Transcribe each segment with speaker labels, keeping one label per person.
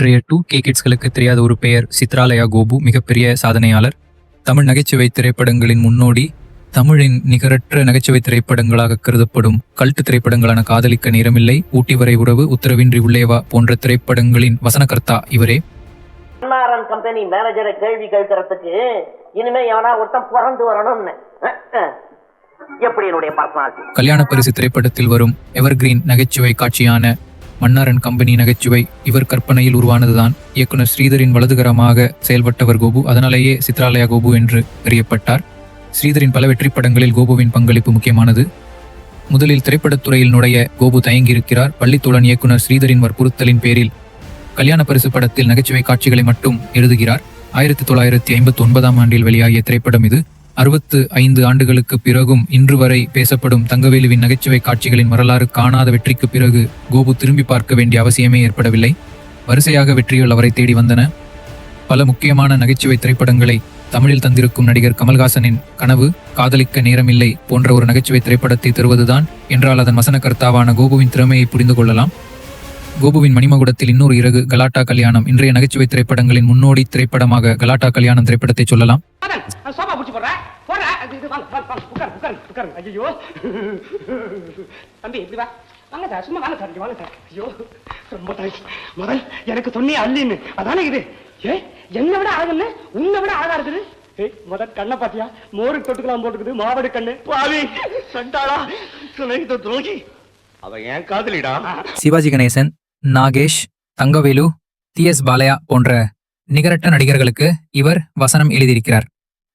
Speaker 1: இன்றைய two K கிட்ஸ்களுக்கு தெரியாத ஒரு பெயர் சித்ராலயா கோபு மிகப்பெரிய சாதனையாளர். தமிழ் நகைச்சுவை திரைப்படங்களின் முன்னோடி தமிழின் நிகரற்ற நகைச்சுவை திரைப்படங்களாக கருதப்படும் கல்ட்டு திரைப்படங்களான காதலிக்க நேரமில்லை ஊட்டி வரை உறவு உத்தரவின்றி உள்ளேவா போன்ற திரைப்படங்களின் வசனகர்த்தா இவரே.
Speaker 2: என்ஆர்என் கம்பெனி மேனேஜரை கேள்வி கேட்கறதுக்கு இனிமே எவனா ஒருத்தன் பிறந்து வரணும்னு. எப்படி என்னுடைய பர்சனாலிட்டி
Speaker 1: கல்யாண பரிசு திரைப்படத்தில் வரும் எவர்கிரீன் நகைச்சுவை காட்சியான மன்னாரன் கம்பெனி நகைச்சுவை இவர் கற்பனையில் உருவானதுதான். இயக்குனர் ஸ்ரீதரின் வலதுகரமாக செயல்பட்டவர் கோபு அதனாலேயே சித்ராலயா கோபு என்று அறியப்பட்டார். ஸ்ரீதரின் பல வெற்றி படங்களில் கோபுவின் பங்களிப்பு முக்கியமானது. முதலில் திரைப்படத்துறையில் நுழைய கோபு தயங்கியிருக்கிறார். பள்ளித்தோழன் இயக்குனர் ஸ்ரீதரின் வற்புறுத்தலின் பேரில் கல்யாண பரிசு படத்தில் நகைச்சுவை காட்சிகளை மட்டும் எழுதுகிறார். ஆயிரத்தி தொள்ளாயிரத்தி ஐம்பத்தி ஒன்பதாம் ஆண்டில் வெளியாகிய திரைப்படம் இது. அறுபத்து ஐந்து ஆண்டுகளுக்கு பிறகும் இன்று வரை பேசப்படும் தங்கவேலுவின் நகைச்சுவை காட்சிகளின் வரலாறு காணாத வெற்றிக்கு பிறகு கோபு திரும்பி பார்க்க வேண்டிய அவசியமே ஏற்படவில்லை. வரிசையாக வெற்றிகள் அவரை தேடி வந்தன. பல முக்கியமான நகைச்சுவை திரைப்படங்களை தமிழில் தந்திருக்கும் நடிகர் கமல்ஹாசனின் கனவு காதலிக்க நேரமில்லை போன்ற ஒரு நகைச்சுவை திரைப்படத்தை தருவதுதான் என்றால் அதன் வசனக்கர்த்தாவான கோபுவின் திறமையை புரிந்து கொள்ளலாம். கோபுவின் மணிமகுடத்தில் இன்னொரு இறகு கலாட்டா கல்யாணம் இன்றைய நகைச்சுவை திரைப்படங்களின் முன்னோடி திரைப்படமாக கலாட்டா கல்யாணம் திரைப்படத்தை சொல்லலாம்.
Speaker 3: வாங்க வாங்க வாங்க உட்காரு உட்காரு உட்காரு ஐயோ தம்பி இப்படி வா. வாங்க சார் சும்மா வாங்க சார் இங்க வாங்க சார் ஐயோ ரொம்ப தேங்க்ஸ் மதன் எனக்கு சொன்னே அல்லின்னு அதானே இது? ஏ என்னை விட அழகுன்னு உன்னை விட அழகா இருக்குது மதன் கண்ணை பாத்தியா? மோருக்கு தொட்டுக்கலாம் போட்டுக்குது மாவடு கண்ணு. பாவி சண்டாளா. துணைக்கு துரோகி அவன் ஏன் காதலிடா.
Speaker 1: சிவாஜி கணேசன் நாகேஷ் தங்கவேலு டி எஸ் பாலையா போன்ற நிகரற்ற நடிகர்களுக்கு இவர் வசனம் எழுதியிருக்கிறார்.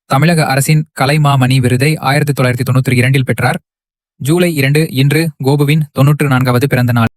Speaker 1: தமிழக அரசின் கலைமாமணி விருதை ஆயிரத்தி தொள்ளாயிரத்தி தொண்ணூற்றி இரண்டில் பெற்றார். ஜூலை இரண்டு இன்று கோபுவின் தொன்னூற்று நான்காவது பிறந்த நாள்